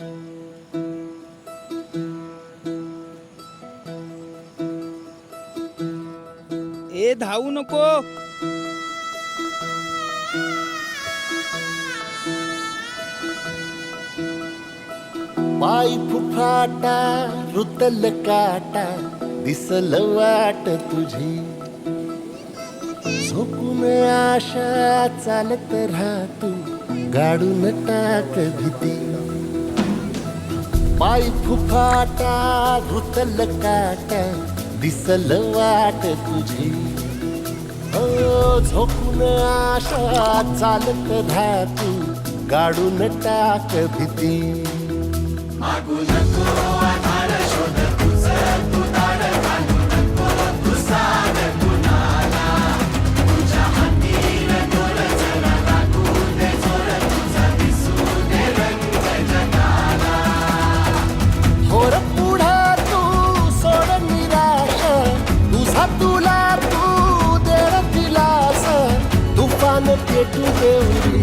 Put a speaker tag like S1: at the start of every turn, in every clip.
S1: ए धावू नको.
S2: पाय फुफाटा रुतल काटा दिसल वाट तुझी. झोपून आशा चालत राहतू गाडून टाक भीती. पाय फुफाटा रुतल काटा दिसल वाट तुझी. हो झोपून आशा चालत धातू गाडून टाक भीती. होर पेटू देवरी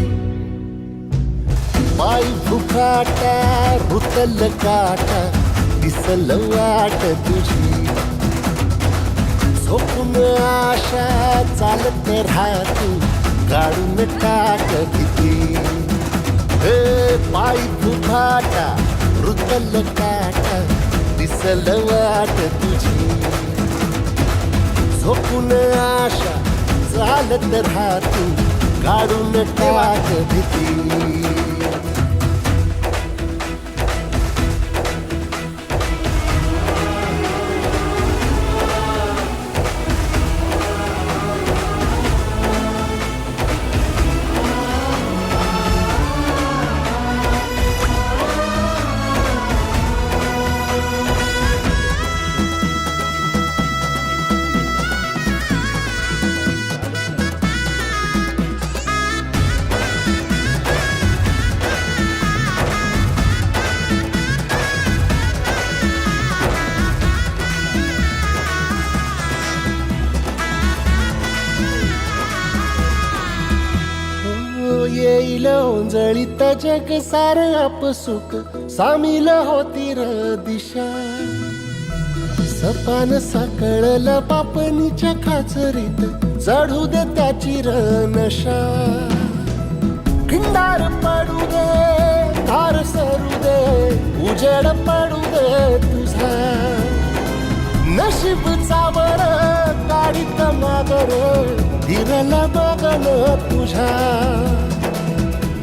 S2: पाय फुकाटा रुतल काटा दिसल वाट तुझी. झोपून आशा चालत राहतू काढून टाक भीती हे पाय फुफाटा रुतल काटा दिसल वाट तुझी. झोपून आशा चालत राहतू काढून टाक भीती. येईल जग सार आपसुक सामील होती र दिशा. सपान साकळल पापणीच्या खाचरीत चढू दे त्याची र नशा. खिंडार पडू दे धार सरू दे उजेड पडू दे तुझा. नशीब चावर काढीत मागर दिरला बघन तुझ्या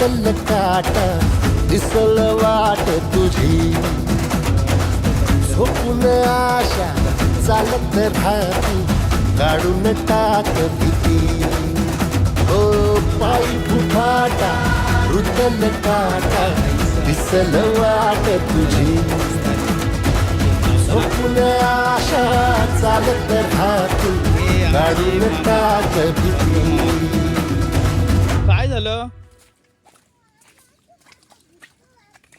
S2: रुतल काटा दिसल तुझी। झोपून आशा चालत राहती काढून टाक भीती। ओ पायी फुफाटा, रुतल काटा, दिसल वाट तुझी। झोपून आशा चालत राहती काढून टाक भीती।
S1: काय झालं?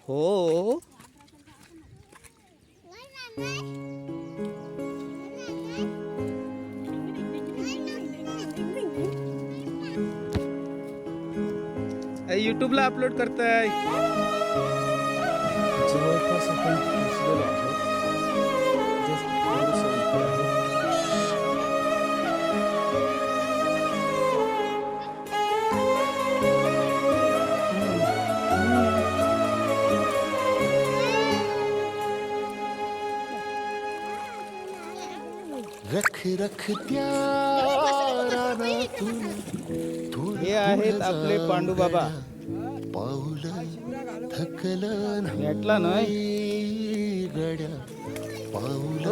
S1: हो. युट्यूबला अपलोड करताय. हे आहेत आपले पांडू बाबा.
S2: पाऊल थकल
S1: भेटला नाही
S2: गड्या. पाऊल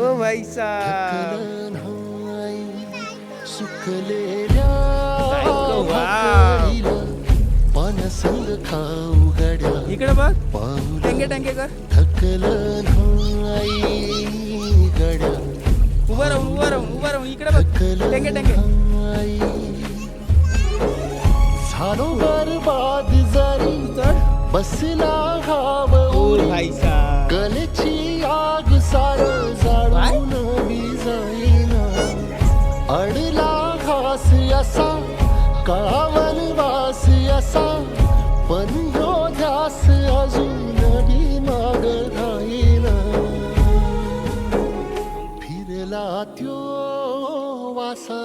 S2: गड्या.
S1: इकडे बघ.
S2: पाऊल
S1: टँके टँके कर.
S2: थकलं नाही.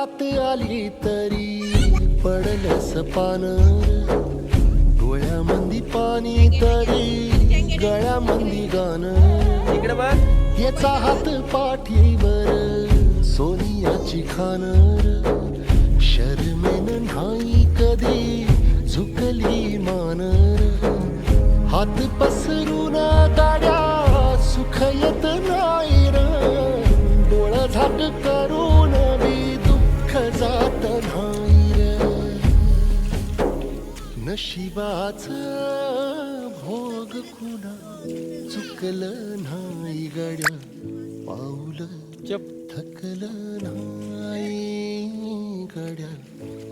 S2: रात आली तरी पडलस पान डोळ्यामंदी पाणी तरी गळ्यामंदी गाणं.
S1: इकडे बघ.
S2: याचा हात पाठीवर सोनियाची खानर शर्मेन नाही कधी झुकली मानर हात पसरून गाड्या सुख येत नाही र. डोळ बी दुःख जात नाही र. नशिबाच भोग कुणा चुकलं नाही गड्या. पाऊलं
S1: चप.
S2: थकलं नाही गड्या.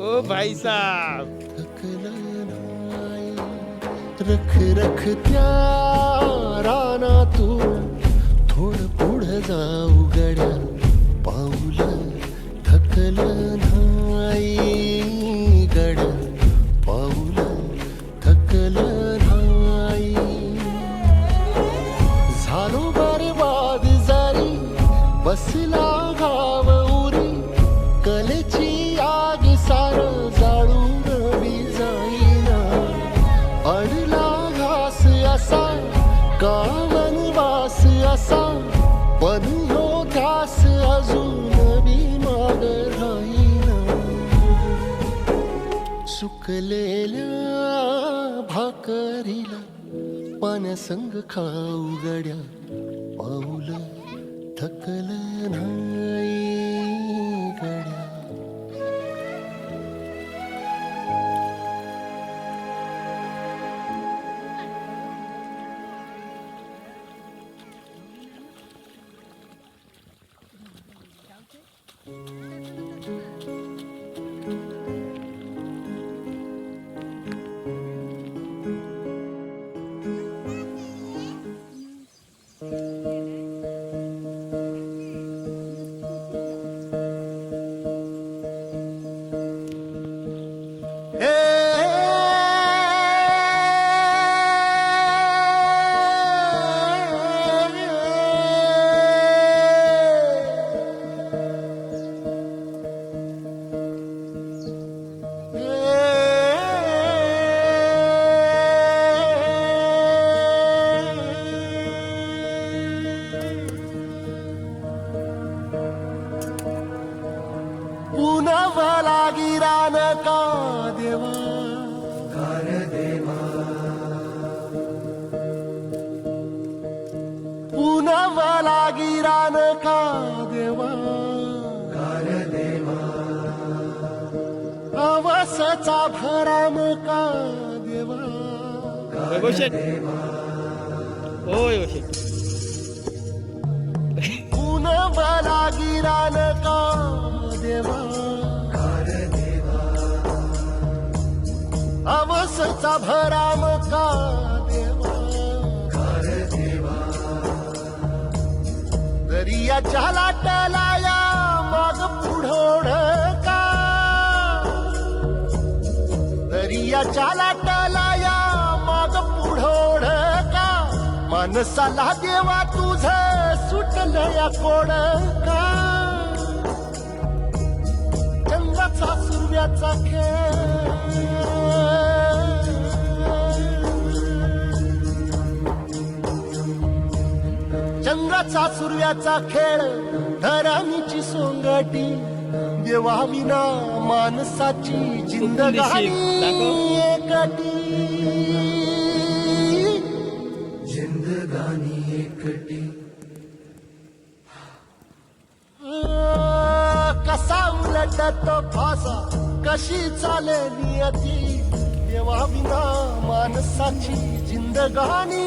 S1: ओ भाई साहब.
S2: थकलं नाही. रख रख त्या रानातून थोडं पुढं जाऊ गड्या. เลือนหาย सुकलेल्या भाकरीला पाण्यासंग खाऊ गड्या पाऊल थकल. अवसचा भराम देवा?
S1: हो शेठ
S2: ऊन मला गिरान का देवा? अवसचा भराम का देवा? दरियाच्या लाटलाया माग पुढोड दरियाच्या लाटलाया माग पुढोड का माणसाला देवा तुझ सुटल या कोड का? चंद्राचा सूर्याचा खेळ. चंद्राचा सूर्याचा खेळ धरामीची सोंगटी. देवा विना माणसाची जिंदगानी एकटी. कसा उलटत फासा कशी चाले नियती देवा विना माणसाची जिंदगानी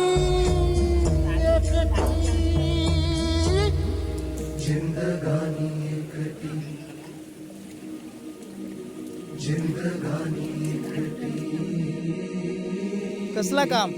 S2: एकटी.
S1: कसला काम?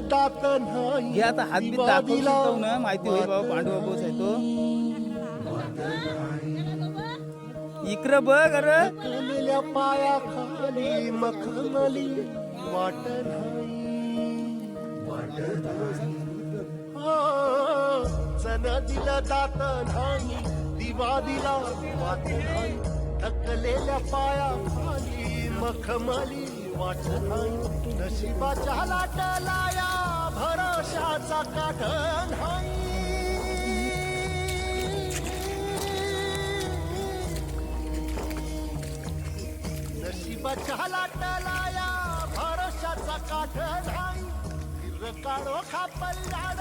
S1: घे आता दाखवू शकतो ना? माहिती होईल बाबा पांडू बाबूच आहे तो. इकडं बघ अरे.
S2: पाया खाली मखमली. वाट चन दिला दात नाही दिवा दिला वाट नाही थकलेल्या पाया खाली मखमली वाट नाही नशिबाच्या लाटलाया भरोशाचा काठ नाही नशिबाच्या लाटलाया भरोशाचा काठ नाही हिर काढो खापल्लाड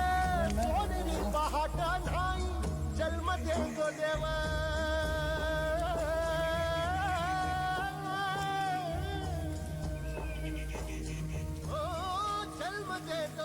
S2: सोनेरी पहाट नाही जन्म देतो देवा.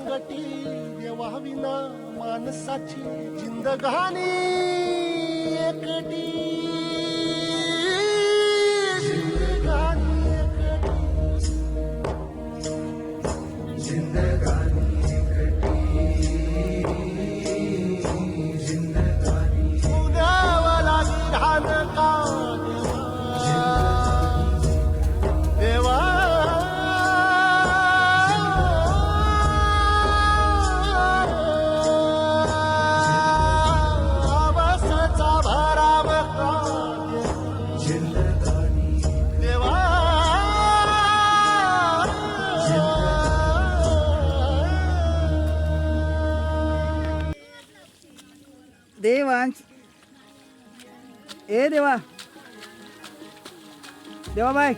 S2: सोंगटी देवा विना माणसाची जिंदगानी एकटी. देवा
S1: बाय.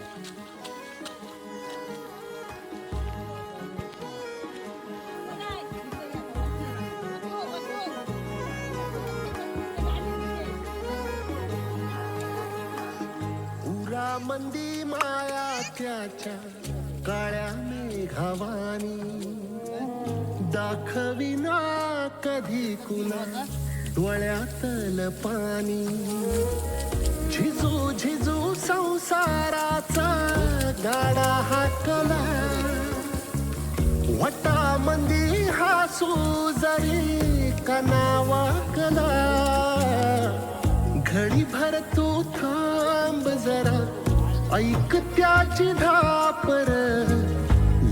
S2: मंदी माया त्याच्या काळ्या मेघावानी. दाखविना कधी कुणा डोळ्यातल पाणी. संसाराचा गाडा हाकला. वटा मंदी हासू जरी कनावाकला घडी भर तू थांब जरा ऐक त्याची धापर.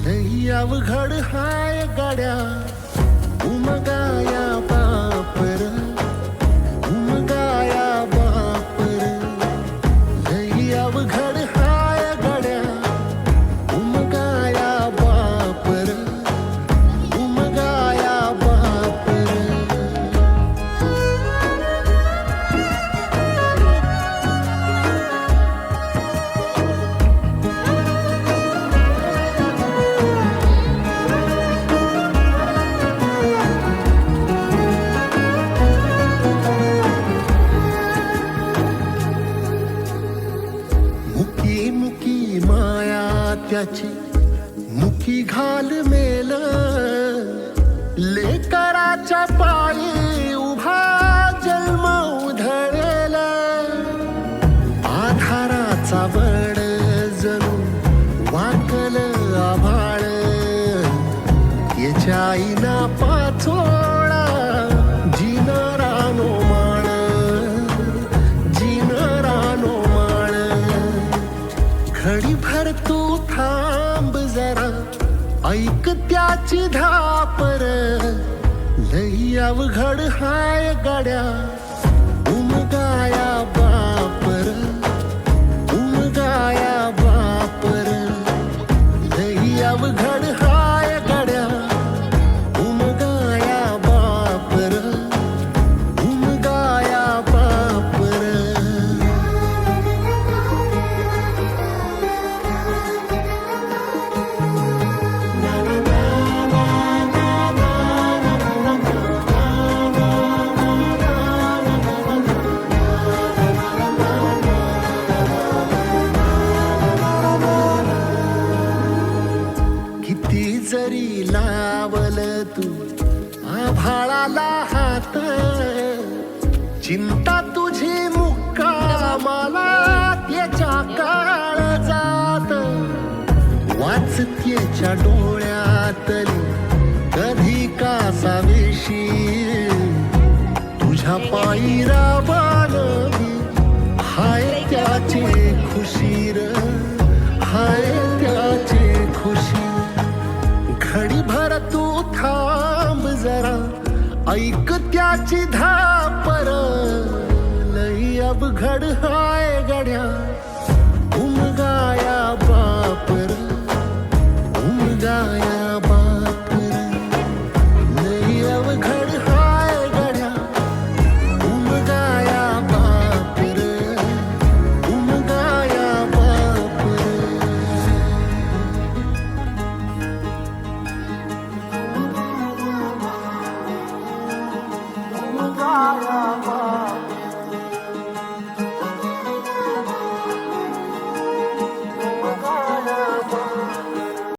S2: लई अवघड हाय गाड्या उमगाया बापर अवघड हाय गाड्या। चिंता तुझी मुक्का मला त्याच्या काळ जात. वाचतेच्या डोळ्यातली कधी कासावेशी तुझ्या पायीरा राबानवी हाय त्याचे खुशीर हाय त्याचे खुशी घडी भर तू थांब जरा ऐक त्याची धापर लई अवघड